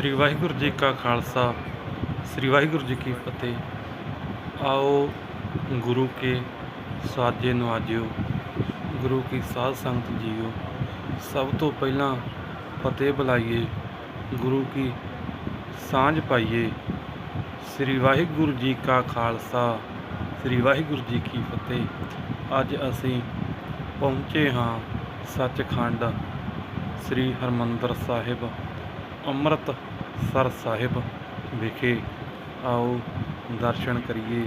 ਸ੍ਰੀ ਵਾਹਿਗੁਰੂ ਜੀ ਕਾ ਖਾਲਸਾ, ਸ੍ਰੀ ਵਾਹਿਗੁਰੂ ਜੀ ਕੀ ਫਤਿਹ। ਆਓ ਗੁਰੂ ਕੇ ਸਾਜੇ ਨਵਾਜਿਓ ਗੁਰੂ ਕੀ ਸਾਧ ਸੰਗਤ ਜੀਓ। ਸਭ ਤੋਂ ਪਹਿਲਾਂ ਫਤਿਹ ਬੁਲਾਈਏ, ਗੁਰੂ ਕੀ ਸਾਂਝ ਪਾਈਏ। ਸ੍ਰੀ ਵਾਹਿਗੁਰੂ ਜੀ ਕਾ ਖਾਲਸਾ, ਸ੍ਰੀ ਵਾਹਿਗੁਰੂ ਜੀ ਕੀ ਫਤਿਹ। ਅੱਜ ਅਸੀਂ ਪਹੁੰਚੇ ਹਾਂ ਸੱਚਖੰਡ ਸ੍ਰੀ ਹਰਮੰਦਰ ਸਾਹਿਬ, ਅੰਮ੍ਰਿਤ ਸਰ ਸਾਹਿਬ ਵਿਖੇ ਆਓ, ਦਰਸ਼ਨ ਕਰੀਏ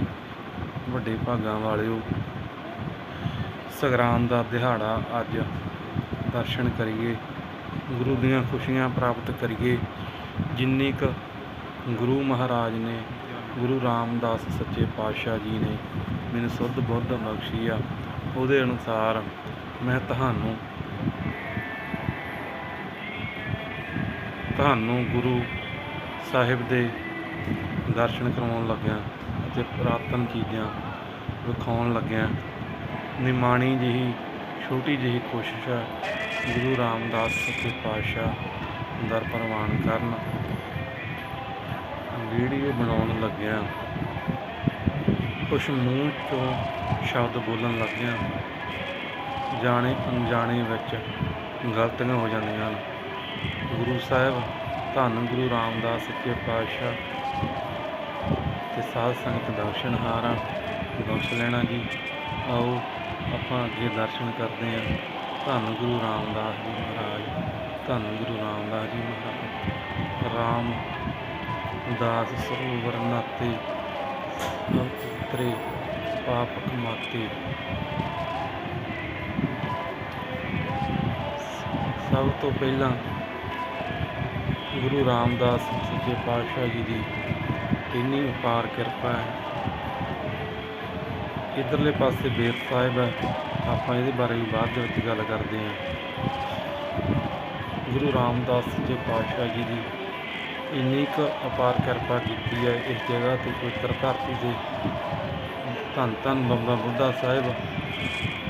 ਵੱਡੇ ਭਾਗਾਂ ਵਾਲਿਓ। ਸਗਰਾਮ ਦਾ ਦਿਹਾੜਾ ਅੱਜ ਦਰਸ਼ਨ ਕਰੀਏ, ਗੁਰੂ ਦੀਆਂ ਖੁਸ਼ੀਆਂ ਪ੍ਰਾਪਤ ਕਰੀਏ। ਜਿੰਨੀ ਕੁ ਗੁਰੂ ਮਹਾਰਾਜ ਨੇ, ਗੁਰੂ ਰਾਮਦਾਸ ਸੱਚੇ ਪਾਤਸ਼ਾਹ ਜੀ ਨੇ ਮੈਨੂੰ ਸੁੱਧ ਬੁੱਧ ਬਖਸ਼ੀ ਆ, ਉਹਦੇ ਅਨੁਸਾਰ ਮੈਂ ਤੁਹਾਨੂੰ ਤੁਹਾਨੂੰ ਗੁਰੂ ਸਾਹਿਬ ਦੇ ਦਰਸ਼ਨ ਕਰਵਾਉਣ ਲੱਗਿਆ ਅਤੇ ਪੁਰਾਤਨ ਚੀਜ਼ਾਂ ਵਿਖਾਉਣ ਲੱਗਿਆ। ਨਿਮਾਣੀ ਜਿਹੀ, ਛੋਟੀ ਜਿਹੀ ਕੋਸ਼ਿਸ਼ ਹੈ ਗੁਰੂ ਰਾਮਦਾਸ ਸੱਚੇ ਪਾਤਸ਼ਾਹ ਦਰ ਪ੍ਰਵਾਨ ਕਰਨ। ਵੀਡੀਓ ਬਣਾਉਣ ਲੱਗਿਆ, ਕੁਛ ਮੂੰਹ ਚੋਂ ਸ਼ਬਦ ਬੋਲਣ ਲੱਗਿਆ। ਜਾਣੇ ਅਣਜਾਣੇ ਵਿੱਚ ਗਲਤੀਆਂ ਹੋ ਜਾਂਦੀਆਂ ਹਨ। ਗੁਰੂ ਸਾਹਿਬ ਧੰਨ ਗੁਰੂ ਰਾਮਦਾਸ ਸੱਚੇ ਪਾਤਸ਼ਾਹ ਤੇ ਸਾਧ ਸੰਗਤ ਦਰਸ਼ਨਹਾਰਾਂ ਬਖਸ਼ ਲੈਣਾ ਜੀ। ਆਓ, ਆਪਾਂ ਅੱਗੇ ਦਰਸ਼ਨ ਕਰਦੇ ਹਾਂ। ਧੰਨ ਗੁਰੂ ਰਾਮਦਾਸ ਜੀ ਮਹਾਰਾਜ, ਧੰਨ ਗੁਰੂ ਰਾਮਦਾਸ ਜੀ ਮਹਾਰਾਜ। ਰਾਮ ਦਾਸ ਸਰੋਵਰ ਨਾਤੇ ਉਤਰੇ ਪਾਪ ਕਮਾਤੇ ਸਭ ਤੋਂ ਪਹਿਲਾਂ ਗੁਰੂ ਰਾਮਦਾਸ ਸੱਚੇ ਪਾਤਸ਼ਾਹ ਜੀ ਦੀ ਇੰਨੀ ਅਪਾਰ ਕਿਰਪਾ ਹੈ। ਇਧਰਲੇ ਪਾਸੇ ਬੇਰ ਸਾਹਿਬ ਹੈ। ਆਪਾਂ ਇਹਦੇ ਬਾਰੇ ਵੀ ਬਾਅਦ ਦੇ ਵਿੱਚ ਗੱਲ ਕਰਦੇ ਹਾਂ। ਗੁਰੂ ਰਾਮਦਾਸ ਸੱਚੇ ਪਾਤਸ਼ਾਹ ਜੀ ਦੀ ਇੰਨੀ ਕੁ ਅਪਾਰ ਕਿਰਪਾ ਕੀਤੀ ਹੈ ਇਸ ਜਗ੍ਹਾ ਤੇ ਪਵਿੱਤਰ ਧਰਤੀ ਦੇ ਧੰਨ ਧੰਨ ਬਾਬਾ ਬੁੱਢਾ ਸਾਹਿਬ,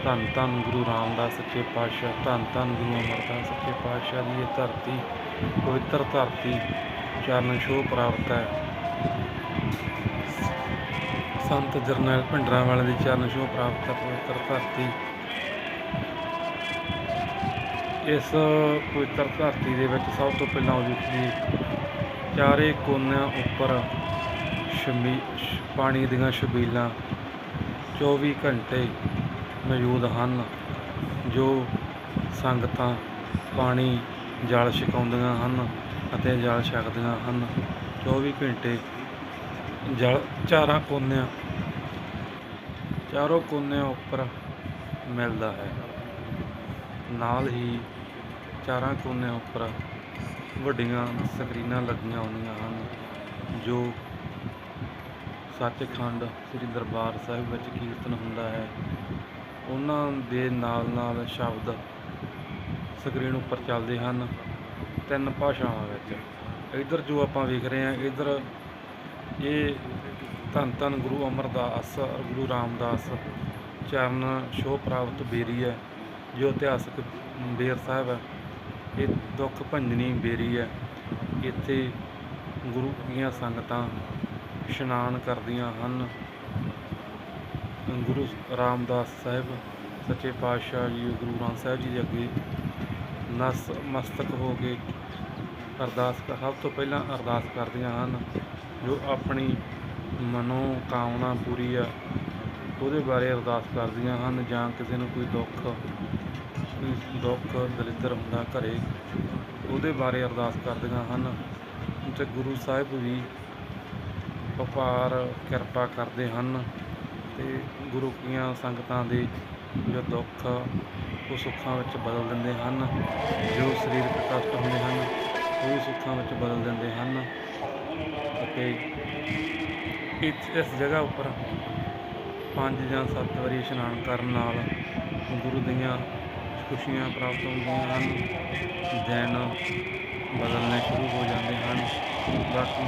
ਧੰਨ ਧੰਨ ਗੁਰੂ ਰਾਮਦਾਸ ਸੱਚੇ ਪਾਤਸ਼ਾਹ, ਧੰਨ ਧੰਨ ਗੁਰੂ ਅਮਰਦਾਸ ਸੱਚੇ ਪਾਤਸ਼ਾਹ ਦੀ ਇਹ ਧਰਤੀ। ਪਵਿੱਤਰ ਧਰਤੀ ਚਰਨ ਛੋਹ ਪ੍ਰਾਪਤ ਹੈ। ਸੰਤ ਜਰਨੈਲ ਭਿੰਡਰਾਂ ਵਾਲੇ ਦੀ ਚਰਨ ਛੋਹ ਪ੍ਰਾਪਤ ਹੈ, ਪਵਿੱਤਰ ਧਰਤੀ। ਇਸ ਪਵਿੱਤਰ ਧਰਤੀ ਦੇ ਵਿੱਚ ਸਭ ਤੋਂ ਪਹਿਲਾਂ ਉਹ ਚਾਰੇ ਕੋਨਿਆਂ ਉੱਪਰ ਸ਼ਮੀ ਪਾਣੀ ਦੀਆਂ ਛਬੀਲਾਂ 24 ਘੰਟੇ ਮੌਜੂਦ ਹਨ, ਜੋ ਸੰਗਤਾਂ, ਪਾਣੀ ਜਲ ਛਕਾਉਂਦੀਆਂ ਹਨ ਅਤੇ ਜਲ ਛਕਦੀਆਂ ਹਨ। 24 ਘੰਟੇ ਜਲ ਚਾਰਾਂ ਕੋਨਿਆਂ, ਚਾਰੋਂ ਕੋਨਿਆਂ ਉੱਪਰ ਮਿਲਦਾ ਹੈ। ਨਾਲ ਹੀ ਚਾਰਾਂ ਕੋਨਿਆਂ ਉੱਪਰ ਵੱਡੀਆਂ ਸਕਰੀਨਾਂ ਲੱਗੀਆਂ ਹੁੰਦੀਆਂ ਹਨ, ਜੋ ਸੱਚਖੰਡ ਸ੍ਰੀ ਦਰਬਾਰ ਸਾਹਿਬ ਵਿੱਚ ਕੀਰਤਨ ਹੁੰਦਾ ਹੈ। ਉਹਨਾਂ ਦੇ ਨਾਲ ਨਾਲ ਸ਼ਬਦ ਸਕਰੀਨ ਉੱਪਰ ਚੱਲਦੇ ਹਨ। ਤਿੰਨ ਭਾਸ਼ਾਵਾਂ ਵਿੱਚ। ਇੱਧਰ ਜੋ ਆਪਾਂ ਵੇਖ ਰਹੇ ਹਾਂ, ਇੱਧਰ ਇਹ ਧੰਨ ਧੰਨ ਗੁਰੂ ਅਮਰਦਾਸ ਗੁਰੂ ਰਾਮਦਾਸ ਚਰਨ ਛੋਹ ਪ੍ਰਾਪਤ ਬੇਰੀ ਹੈ, ਜੋ ਇਤਿਹਾਸਕ ਬੇਰ ਸਾਹਿਬ ਹੈ। ਇਹ ਦੁੱਖ ਭੰਜਨੀ ਬੇਰੀ ਹੈ। ਇੱਥੇ ਗੁਰੂ ਦੀਆਂ ਸੰਗਤਾਂ ਇਸ਼ਨਾਨ ਕਰਦੀਆਂ ਹਨ। ਗੁਰੂ ਰਾਮਦਾਸ ਸਾਹਿਬ, ਸੱਚੇ ਪਾਤਸ਼ਾਹ ਜੀ, ਗੁਰੂ ਗ੍ਰੰਥ ਸਾਹਿਬ ਜੀ ਦੇ ਅੱਗੇ ਨਸ ਮਸਤਕ ਹੋ ਕੇ ਅਰਦਾਸ ਸਭ ਤੋਂ ਪਹਿਲਾਂ ਅਰਦਾਸ ਕਰਦੀਆਂ ਹਨ, ਜੋ ਆਪਣੀ ਮਨੋ ਕਾਮਨਾ ਪੂਰੀ ਆ, ਉਹਦੇ ਬਾਰੇ ਅਰਦਾਸ ਕਰਦੀਆਂ ਹਨ, ਜਾਂ ਕਿਸੇ ਨੂੰ ਕੋਈ ਦੁੱਖ ਦੁੱਖ, ਦਲਿੱਦਰ ਹੁੰਦਾ ਘਰੇ, ਉਹਦੇ ਬਾਰੇ ਅਰਦਾਸ ਕਰਦੀਆਂ ਹਨ। ਤੇ ਗੁਰੂ ਸਾਹਿਬ ਵੀ ਵਪਾਰ ਕਿਰਪਾ ਕਰਦੇ ਹਨ, ਤੇ ਗੁਰੂ ਕੀਆਂ ਸੰਗਤਾਂ ਦੇ ਜੋ ਦੁੱਖ ਉਹ ਸੁੱਖਾਂ ਵਿੱਚ ਬਦਲ ਦਿੰਦੇ ਹਨ, ਜੋ ਸਰੀਰਕ ਕਸ਼ਟ ਹੁੰਦੇ ਹਨ, ਉਹ ਸੁੱਖਾਂ ਵਿੱਚ ਬਦਲ ਦਿੰਦੇ ਹਨ। ਅਤੇ ਇਸ ਇਸ ਜਗ੍ਹਾ ਉੱਪਰ ਪੰਜ ਜਾਂ ਸੱਤ ਵਾਰੀ ਇਸ਼ਨਾਨ ਕਰਨ ਨਾਲ ਗੁਰੂ ਦੀਆਂ ਖੁਸ਼ੀਆਂ ਪ੍ਰਾਪਤ ਹੁੰਦੀਆਂ ਹਨ। ਦਿਨ ਬਦਲਣੇ ਸ਼ੁਰੂ ਹੋ ਜਾਂਦੇ ਹਨ। ਬਾਕੀ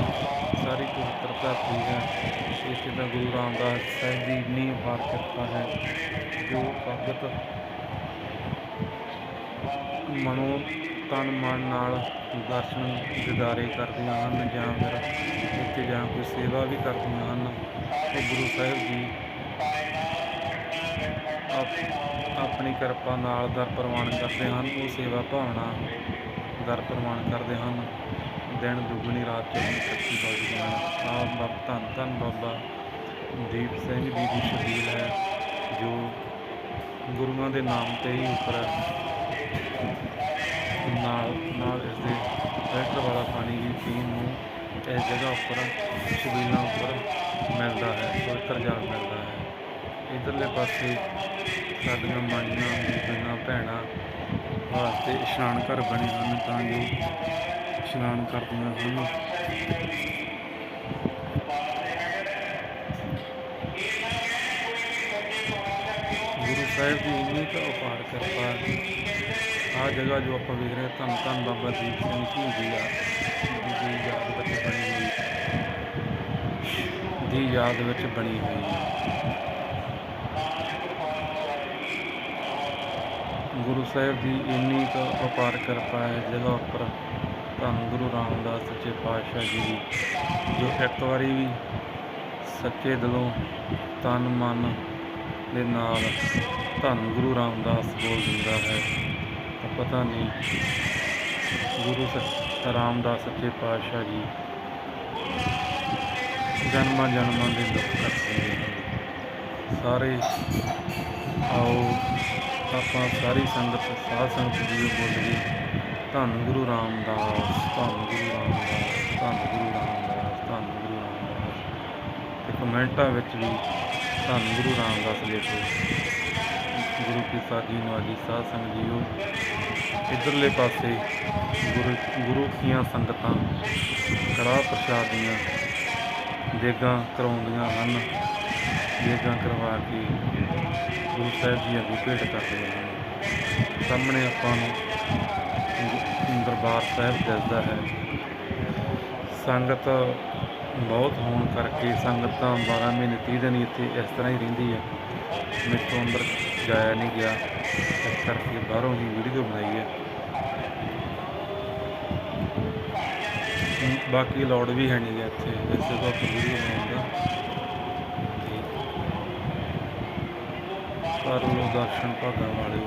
ਸਾਰੀ ਪਵਿੱਤਰਤਾ ਧਰਤੀ ਹੈ। ਇਸ ਦਾ ਗੁਰੂ ਰਾਮਦਾਸ ਸਾਹਿਬ ਦੀ ਨੀਂਹ ਅਪਾਰ ਕਿਰਪਾ ਹੈ। ਜੋ ਭਗਤ ਮਨੋ ਤਨ ਮਨ ਨਾਲ ਦਰਸ਼ਨ ਦਿਦਾਰੇ ਕਰਦੀਆਂ ਹਨ ਜਾਂ ਫਿਰ ਇੱਥੇ ਜਾਂ ਕੋਈ ਸੇਵਾ ਵੀ ਕਰਦੀਆਂ ਹਨ, ਉਹ ਗੁਰੂ ਸਾਹਿਬ ਜੀ ਆਪਣੀ ਕਿਰਪਾ ਨਾਲ ਦਰ ਪ੍ਰਵਾਨ ਕਰਦੇ ਹਨ, ਉਹ ਸੇਵਾ ਭਾਵਨਾ ਦਰ ਪ੍ਰਵਾਨ ਕਰਦੇ ਹਨ। ਦਿਨ ਦੁਗਣੀ, ਰਾਤ ਚੌਗਣੀ, ਸੱਚੀ ਬਖਸ਼ਦੀ ਹਨ ਆਪ ਬਾਬ ਧੰਨ ਧੰਨ ਬਾਬਾ ਦੀਪ ਸਿੰਘ ਜੀ ਦੀ ਸ਼ਬੀਲ ਹੈ, ਜੋ ਗੁਰੂਆਂ ਦੇ ਨਾਮ ਤੇ ਹੀ ਉੱਪਰ ਨਾਲ ਨਾਲ ਇਸ ਦੇ ਫਿਲਟਰ ਵਾਲਾ ਪਾਣੀ ਵੀ ਪੀਣ ਨੂੰ ਇਸ ਜਗ੍ਹਾ ਉੱਪਰ, ਸ਼ਬੀਲਾਂ ਉੱਪਰ ਮਿਲਦਾ ਹੈ, ਪਵਿੱਤਰ ਜਲ ਮਿਲਦਾ ਹੈ। ਇਧਰਲੇ ਪਾਸੇ ਸਾਡੀਆਂ ਮਾਈਆਂ, ਬੀਬੀਆਂ, ਭੈਣਾਂ ਵਾਸਤੇ ਇਸ਼ਨਾਨ ਘਰ ਬਣੇ ਹਨ ਤਾਂ ਜੋ ਇਸ਼ਨਾਨ ਕਰਦੀਆਂ ਹਨ। ਗੁਰੂ ਸਾਹਿਬ ਦੀ ਇੰਨੀ ਕੁ ਅਪਾਰ ਕਿਰਪਾ ਆਹ ਜਗ੍ਹਾ ਜੋ ਆਪਾਂ ਵੇਖ ਰਹੇ ਹਾਂ, ਧੰਨ ਧੰਨ ਬਾਬਾ ਦੀਪ ਸਿੰਘ ਜੀ ਦੀ ਆ ਦੀ ਯਾਦ ਵਿੱਚ ਬਣੀ ਹੋਈ ਦੀ ਯਾਦ ਵਿੱਚ ਬਣੀ ਹੋਈ ਗੁਰੂ ਸਾਹਿਬ ਦੀ ਇੰਨੀ ਕੁ ਅਪਾਰ ਕਿਰਪਾ ਹੈ ਜਗ੍ਹਾ ਉੱਪਰ ਧੰਨ ਗੁਰੂ ਰਾਮਦਾਸ ਸੱਚੇ ਪਾਤਸ਼ਾਹ ਜੀ ਦੀ ਜੋ ਇੱਕ ਵਾਰੀ ਵੀ ਸੱਚੇ ਦਿਲੋਂ ਤਨ ਮਨ ਦੇ ਨਾਲ ਧੰਨ ਗੁਰੂ ਰਾਮਦਾਸ ਬੋਲ ਦਿੰਦਾ ਹੈ। ਪਤਾ ਨਹੀਂ। ਗੁਰੂ ਸ- ਰਾਮਦਾਸ ਸੱਚੇ ਪਾਤਸ਼ਾਹ ਜੀ। ਜਨਮਾਂ ਜਨਮਾਂ ਦੇ ਦੁੱਖ ਕੱਟ ਹਨ ਸਾਰੇ ਆਓ, ਆਪਾਂ ਸਾਰੀ ਸੰਗਤ, ਸਾਧ ਸੰਗਤ ਜੀ ਬੋਲੀਏ, ਧੰਨ ਗੁਰੂ ਰਾਮਦਾਸ, ਧੰਨ ਗੁਰੂ ਰਾਮਦਾਸ, ਧੰਨ ਗੁਰੂ ਰਾਮਦਾਸ, ਧੰਨ ਗੁਰੂ ਰਾਮਦਾਸ। ਤੇ ਕਮੈਂਟਾਂ ਵਿੱਚ ਵੀ ਧੰਨ ਗੁਰੂ ਰਾਮਦਾਸ ਲਿਖੋ। ਗੁਰੂ ਕੀ ਸਾਜੀ ਨਵਾਜੀ ਸਾਧ ਸੰਗਤ ਜੀਓ। ਇਧਰਲੇ ਪਾਸੇ ਗੁਰੂ ਗੁਰੂ ਦੀਆਂ ਸੰਗਤਾਂ ਕੜਾਹ ਪ੍ਰਸ਼ਾਦ ਦੀਆਂ ਦੇਗਾਂ ਕਰਵਾਉਂਦੀਆਂ ਹਨ। ਦੇਗਾਂ ਕਰਵਾ ਕੇ ਗੁਰੂ ਸਾਹਿਬ ਜੀ ਅੱਗੇ ਭੇਟ ਕਰਦੇ ਹਨ ਸਾਹਮਣੇ ਆਪਾਂ ਨੂੰ ਦਰਬਾਰ ਸਾਹਿਬ ਦਿਸਦਾ ਹੈ। ਸੰਗਤ ਬਹੁਤ ਹੋਣ ਕਰਕੇ ਸੰਗਤਾਂ 12 ਮਹੀਨੇ 30 ਦਿਨ ਇੱਥੇ ਇਸ ਤਰ੍ਹਾਂ ਹੀ ਰਹਿੰਦੀ ਹੈ। ਮੇਥੋਂ ਅੰਦਰ ਜਾਇਆ ਨਹੀਂ ਗਿਆ। ਇਸ ਕਰਕੇ ਬਾਹਰੋਂ ਹੀ ਵੀਡੀਓ ਬਣਾਈ ਹੈ ਬਾਕੀ ਲੋਡ ਵੀ ਹੈ ਨਹੀਂ ਇੱਥੇ। ਇਸੇ ਤੋਂ ਵੀਡੀਓ ਬਣਾਉਣ ਦਾ ਤੇ ਦਰਸ਼ਨ ਭਾਗਾਂ ਵਾਲੇ।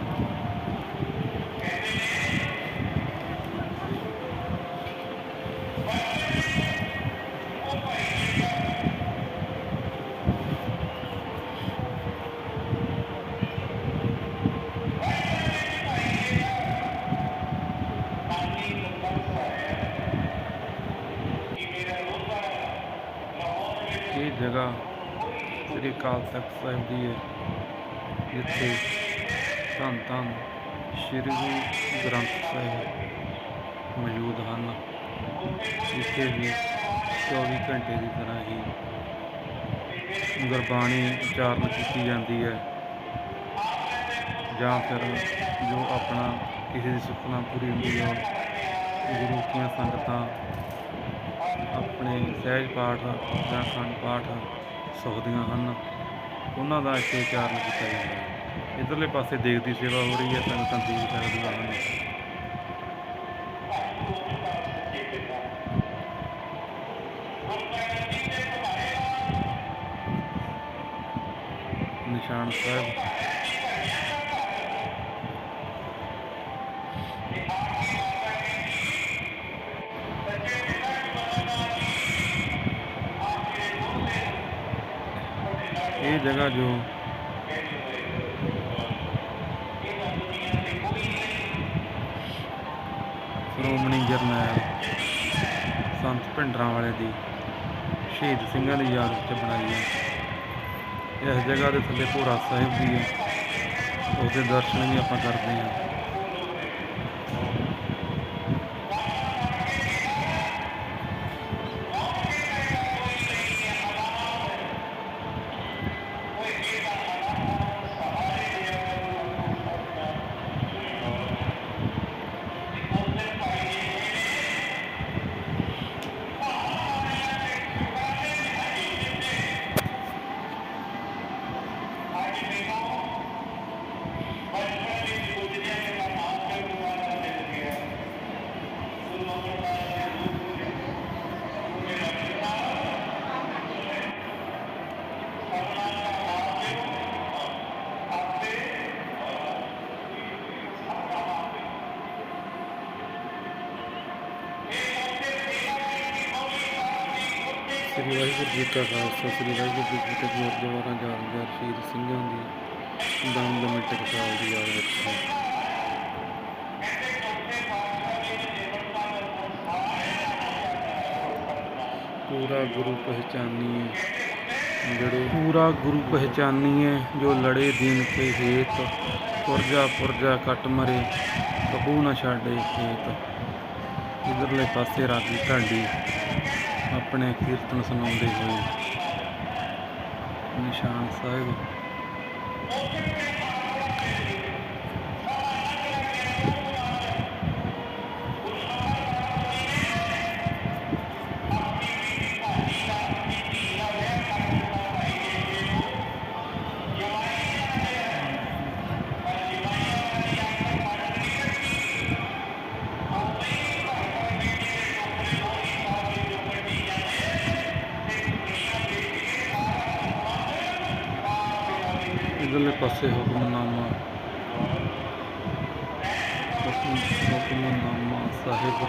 ਸਾਹਿਬ ਦੀ ਹੈ ਜਿੱਥੇ ਧੰਨ ਧੰਨ ਸ੍ਰੀ ਗੁਰੂ ਗ੍ਰੰਥ ਸਾਹਿਬ ਮੌਜੂਦ ਹਨ। ਜਿੱਥੇ ਵੀ 24 ਘੰਟੇ ਦੀ ਤਰ੍ਹਾਂ ਹੀ ਗੁਰਬਾਣੀ ਉਚਾਰਨ ਕੀਤੀ ਜਾਂਦੀ ਹੈ ਜਾਂ ਫਿਰ ਜੋ ਆਪਣਾ ਕਿਸੇ ਦੀ ਸੁਖਨਾ ਪੂਰੀ ਹੁੰਦੀ ਹੈ ਗੁਰੂ ਦੀਆਂ ਸੰਗਤਾਂ ਆਪਣੇ ਸਹਿਜ ਪਾਠ ਜਾਂ ਖੰਡ ਪਾਠ ਸੁਖਦੀਆਂ ਹਨ। ਉਹਨਾਂ ਦਾ ਇੱਥੇ ਉਚਾਰਨ ਕੀਤਾ ਜਾਂਦਾ ਹੈ। ਇਧਰਲੇ ਪਾਸੇ ਦੇਖ ਦੀ ਸੇਵਾ ਹੋ ਰਹੀ ਹੈ ਸੰਗਤਾਂ ਦੇਖ ਸਕਦੀਆਂ ਹਨ ਨਿਸ਼ਾਨ ਸਾਹਿਬ। ਇਹ ਜਗ੍ਹਾ ਜੋ ਸ਼੍ਰੋਮਣੀ ਜਰਨੈਲ ਸੰਤ ਭਿੰਡਰਾਂ ਵਾਲੇ ਦੀ ਸ਼ਹੀਦ ਸਿੰਘਾਂ ਦੀ ਯਾਦ ਵਿੱਚ ਬਣਾਈ ਹੈ। ਇਸ ਜਗ੍ਹਾ ਦੇ ਥੱਲੇ ਭੋਰਾ ਸਾਹਿਬ ਵੀ ਹੈ। ਉਹਦੇ ਦਰਸ਼ਨ ਵੀ ਆਪਾਂ ਕਰਦੇ ਹਾਂ। ਸ੍ਰੀ ਵਾਹਿਗੁਰੂ ਜੀ ਕਾ ਖਾਲਸਾ, ਸ੍ਰੀ ਵਾਹਿਗੁਰੂ ਜੀ ਕੀ ਫਤਿਹ। ਦੁਆਰਾ ਜਾਣਕਾਰ ਸ਼ਹੀਦ ਸਿੰਘਾਂ ਦੀ ਦਮ ਦਮੇ ਟਕਸਾਲ ਦੀ ਯਾਦ ਵਿੱਚ ਹੈ। ਪੂਰਾ ਗੁਰੂ ਪਹਿਚਾਨੀਏ। ਜੜੋ ਪੂਰਾ ਗੁਰੂ ਪਹਿਚਾਨੀਏ, ਜੋ ਲੜੇ ਦੀਨ ਕੇ ਹੇਤ, ਪੁਰਜਾ ਪੁਰਜਾ ਕੱਟ ਮਰੇ, ਕਬੂ ਨਾ ਛਾੜੇ ਖੇਤ। ਇਧਰਲੇ ਪਾਸੇ ਰਾਗੀ ਢਾਂਡੀ ਆਪਣੇ ਕੀਰਤਨ ਸੁਣਾਉਂਦੇ ਹੋਏ। ਨਿਸ਼ਾਨ ਸਾਹਿਬ ਸੇ ਹੁਕਮਨਾਮਾ ਹੁਕਮਨਾਮਾ ਸਾਹਿਬ।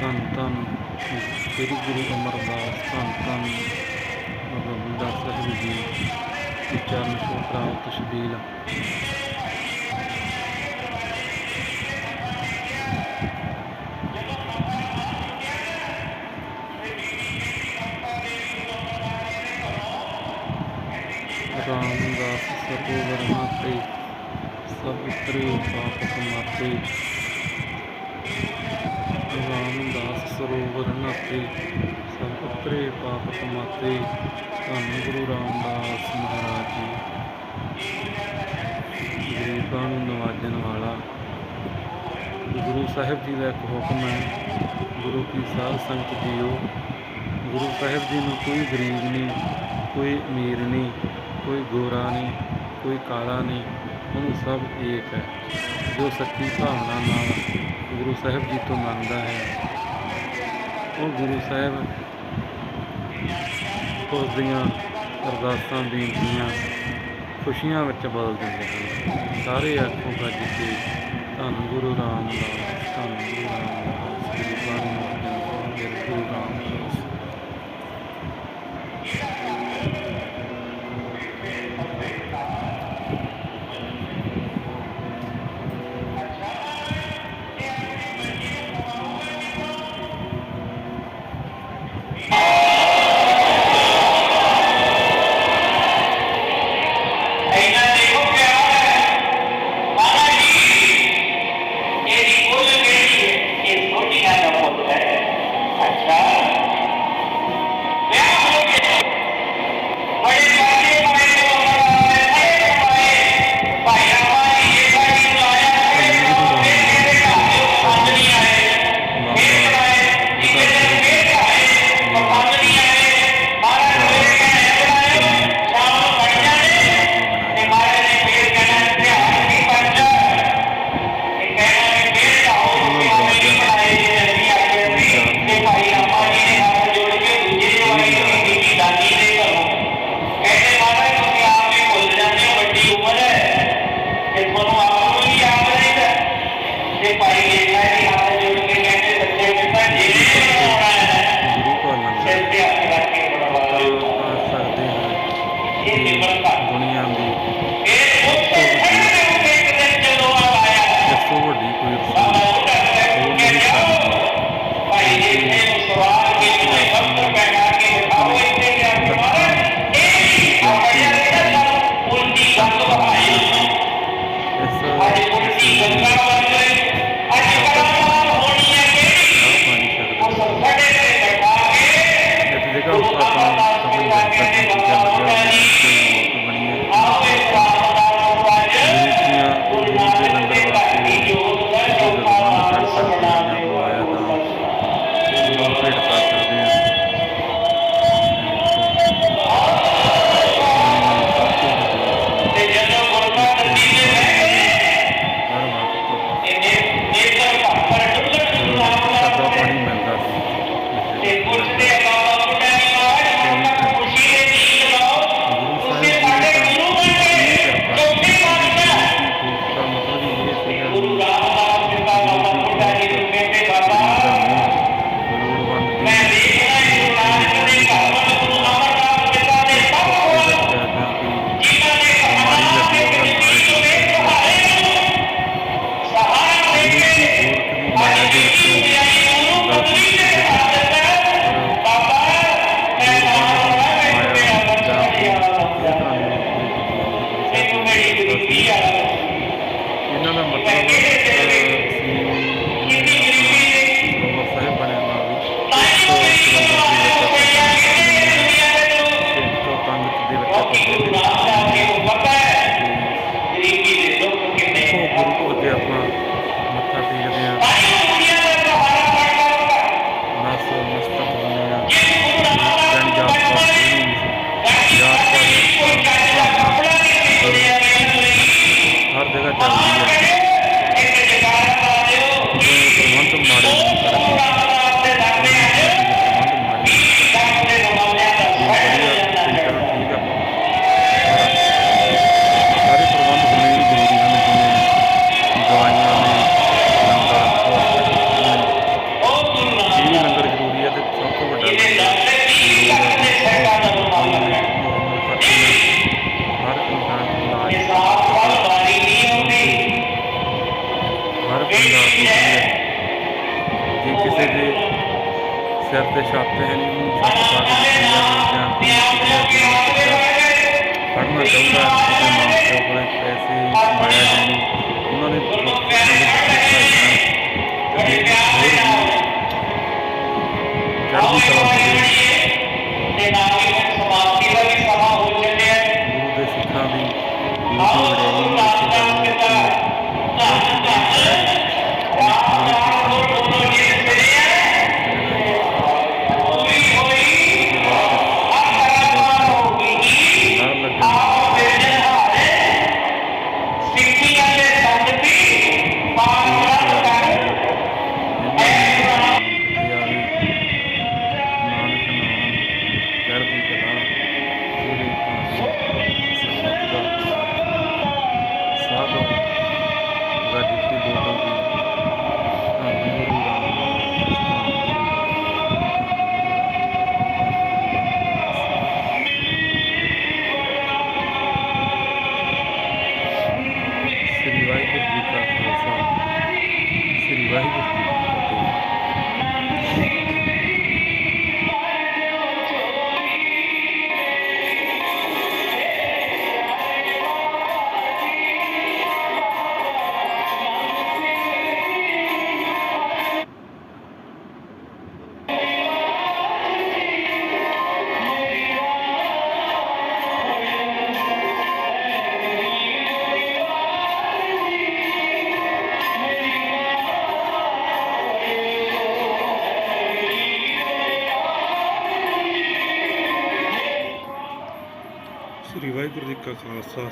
ਧੰਨ ਧੰਨ ਸ੍ਰੀ ਗੁਰੂ ਅਮਰਦਾਸ, ਧੰਨ ਧੰਨ ਗੁਰੂ ਸਾਹਿਬ ਜੀ, ਚਰਨ ਸ਼ੋਭਾ ਤਸ਼ਬੀਲ। सर्व वर्माते सवित्री पापक माते ਰਾਮਦਾਸ ਸਰੋਵਰ ਨਾਤੇ ਸਤਿਪਰੇ ਪਾਪ ਕਮਾਤੇ ਧੰਨ ਗੁਰੂ ਰਾਮਦਾਸ ਮਹਾਰਾਜ ਜੀ। ਗਰੀਬਾਂ ਨੂੰ ਨਵਾਜਣ ਵਾਲਾ, ਗੁਰੂ ਸਾਹਿਬ ਜੀ ਦਾ ਇੱਕ ਹੁਕਮ ਹੈ। ਗੁਰੂ ਕੀ ਸਾਧ ਸੰਗਤ ਜੀਓ। ਗੁਰੂ ਸਾਹਿਬ ਜੀ ਨੂੰ ਕੋਈ ਗਰੀਬ ਨਹੀਂ, ਕੋਈ ਅਮੀਰ ਨਹੀਂ। ਕੋਈ ਗੋਰਾ ਨਹੀਂ, ਕੋਈ ਕਾਲਾ ਨਹੀਂ, ਉਹਨੂੰ ਸਭ ਏਕ ਹੈ, ਜੋ ਸੱਚੀ ਭਾਵਨਾ ਨਾਲ ਗੁਰੂ ਸਾਹਿਬ ਜੀ ਤੋਂ ਮੰਗਦਾ ਹੈ। ਉਹ ਗੁਰੂ ਸਾਹਿਬ ਉਸ ਦੀਆਂ ਅਰਦਾਸਾਂ, ਬੇਨਤੀਆਂ, ਖੁਸ਼ੀਆਂ ਵਿੱਚ ਬਦਲ ਦਿੰਦੇ ਹਨ। ਸਾਰੇ ਆਖੋ ਗੱਜ ਕੇ, ਧੰਨ ਗੁਰੂ ਰਾਮਦਾਸ, ਧੰਨ Guru Ram Tony, Tony, and Becky.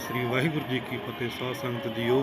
ਸ੍ਰੀ ਵਾਹਿਗੁਰੂ ਜੀ ਕੀ ਫਤਿਹ ਸਾਧ ਸੰਗਤ ਜੀਓ।